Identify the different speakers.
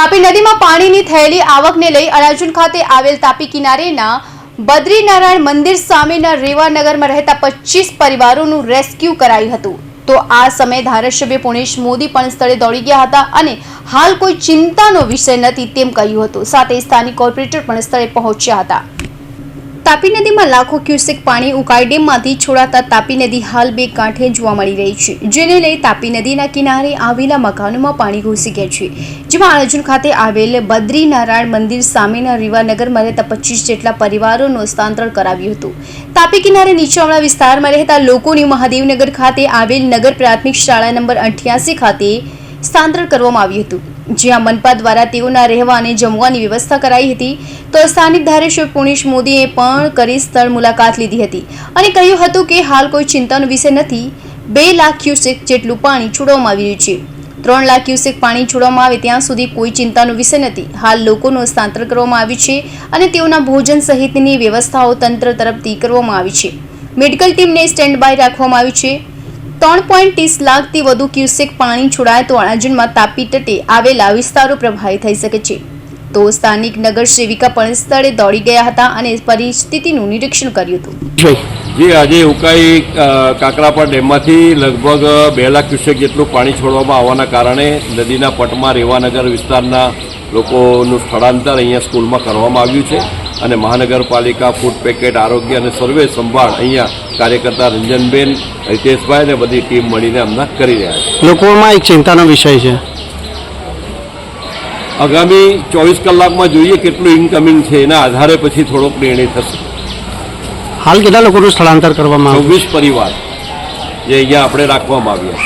Speaker 1: તાપી નદીમાં પાણીની થયેલી આવકને લઈ અરાજુન ખાતે આવેલ તાપી કિનારેના બદ્રીનારાયણ મંદિર સામેના રેવાનગરમાં રહેતા પચીસ પરિવારોનું રેસ્ક્યુ કરાયું હતું. તો આ સમયે ધારાસભ્ય પુણેશ મોદી પણ સ્થળે દોડી ગયા હતા અને હાલ કોઈ ચિંતાનો વિષય નથી તેમ કહ્યું હતું. સાથે સ્થાનિક કોર્પોરેટર પણ સ્થળે પહોંચ્યા હતા. તાપી નદીમાં લાખો ક્યુસેક પાણી ઉકાઈ ડેમમાંથી છોડાતા તાપી નદી હાલ બે કાંઠે જોવા મળી રહી છે, જેને લઈ તાપી નદીના કિનારે આવેલા મકાનોમાં પાણી ઘૂસી ગયા છે, જેમાં અર્જુન ખાતે આવેલ બદ્રીનારાયણ મંદિર સામેના રીવાનગરમાં રહેતા પચીસ જેટલા પરિવારોનું સ્થાનાંતરણ કરાવ્યું હતું. તાપી કિનારે નીચાણવાળા વિસ્તારમાં રહેતા લોકોની મહાદેવનગર ખાતે આવેલ નગર પ્રાથમિક શાળા નંબર અઠ્યાસી ખાતે સ્થાનાંતરણ કરવામાં આવ્યું હતું. જ્યાં મનપા દ્વારા તેઓના રહેવા અને જમવાની વ્યવસ્થા કરાઈ હતી, તો સ્થાનિક ધારાસભ્ય પુણેશ મોદીએ પણ કરી સ્થળ મુલાકાત લીધી હતી અને કહ્યું હતું કે હાલ કોઈ ચિંતાનો વિષય નથી. બે લાખ ક્યુસેક જેટલું પાણી છોડવામાં આવી રહ્યું છે. ત્રણ લાખ ક્યુસેક પાણી છોડવામાં આવે ત્યાં સુધી કોઈ ચિંતાનો વિષય નથી. હાલ લોકોનું સ્થાનાંતર કરવામાં આવ્યું છે અને તેઓના ભોજન સહિતની વ્યવસ્થાઓ તંત્ર તરફથી કરવામાં આવી છે. મેડિકલ ટીમને સ્ટેન્ડ બાય રાખવામાં આવી છે. ત્રણ પોઈન્ટ ત્રીસ લાખથી વધુ ક્યુસેક પાણી છોડાય તો અણાજણમાં તાપી તટે આવેલા વિસ્તારો પ્રભાવિત થઈ શકે છે. તો સ્થાનિક નગર સેવિકા પણ સ્થળે દોડી ગયા હતા અને પરિસ્થિતિનું નિરીક્ષણ કર્યું હતું.
Speaker 2: જે આજે ઉકાઈ કાકરાપા ડેમમાંથી લગભગ બે લાખ ક્યુસેક જેટલું પાણી છોડવામાં આવવાના કારણે નદીના પટમાં રેવાનગર વિસ્તારના લોકોનું સ્થળાંતર અહીંયા સ્કૂલમાં કરવામાં આવ્યું છે અને મહાનગરપાલિકા ફૂડ પેકેટ આરોગ્ય અને સર્વે સંભાળ અહીંયા કાર્યકર્તા રંજનબેન હિતેશભાઈ અને બધી ટીમ મળીને હમણાં કરી રહ્યા છે.
Speaker 3: લોકોમાં એક ચિંતાનો વિષય છે.
Speaker 2: આગામી ચોવીસ કલાકમાં જોઈએ કેટલું ઇન્કમિંગ છે એના આધારે પછી થોડોક નિર્ણય થશે.
Speaker 3: હાલ કેટલા લોકોનું સ્થળાંતર કરવામાં આવ્યું
Speaker 2: છવ્વીસ પરિવાર જે અહીંયા આપણે રાખવામાં આવ્યા